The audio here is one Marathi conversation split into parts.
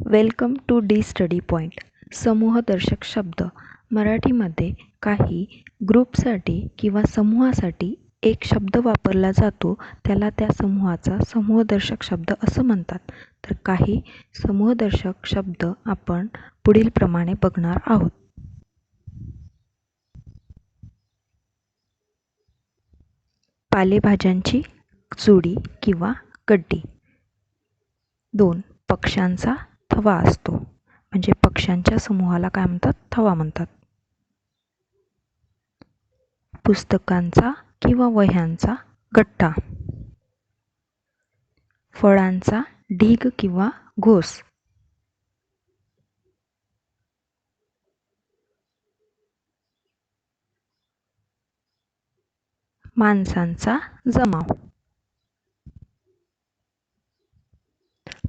Welcome to D study point समूहदर्शक शब्द. मराठीमध्ये काही ग्रुपसाठी किंवा समूहासाठी एक शब्द वापरला जातो. त्याला त्या समूहाचा समूहदर्शक शब्द असं म्हणतात. तर काही समूहदर्शक शब्द आपण पुढीलप्रमाणे बघणार आहोत. पालेभाज्यांची चुडी किंवा गड्डी. दोन पक्ष्यांचा थवा असतो. म्हणजे पक्ष्यांच्या समूहाला काय म्हणतात? थवा म्हणतात. पुस्तकांचा किंवा वह्यांचा गठ्ठा फळांचा ढीग किंवा घोस. माणसांचा जमाव.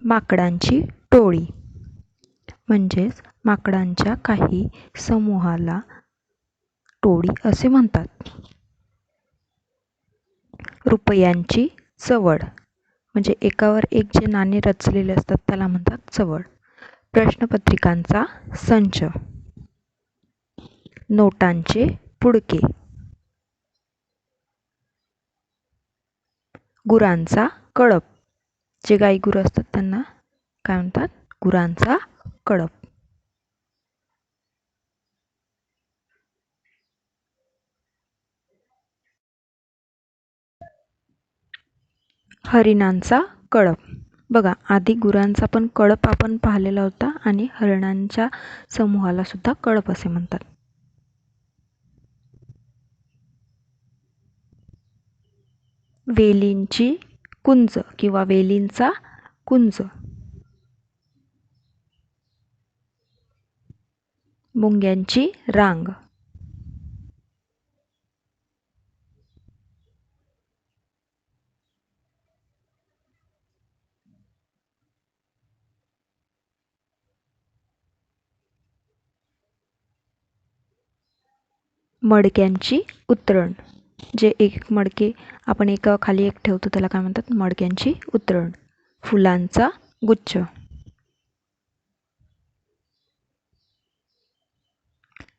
माकडांची टोळी. म्हणजेच माकडांच्या काही समूहाला टोळी असे म्हणतात. रुपयांची चवड. म्हणजे एकावर एक जे नाणे रचलेले असतात त्याला म्हणतात चवड. प्रश्नपत्रिकांचा संच. नोटांचे पुडके. गुरांचा कळप. जे गाई गुरं असतात त्यांना काय म्हणतात? गुरांचा कळप हरिणांचा कळप बघा आधी गुरांचा पण कळप आपण पाहिलेला होता आणि हरिणांच्या समूहाला सुद्धा कळप असे म्हणतात. वेलींची कुंज किंवा वेलींचा कुंज. मुंग्यांची रांग. मडक्यांची उतरण. जे एक मडके आपण एका खाली एक ठेवतो त्याला काय म्हणतात? मडक्यांची उतरण. फुलांचा गुच्छ.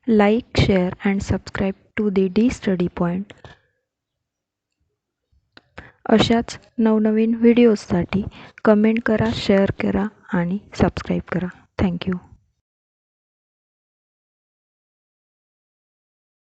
Like share and subscribe to the D study point अशाच नवनवीन व्हिडिओजसाठी कमेंट करा शेअर करा आणि सबस्क्राईब करा. थँक्यू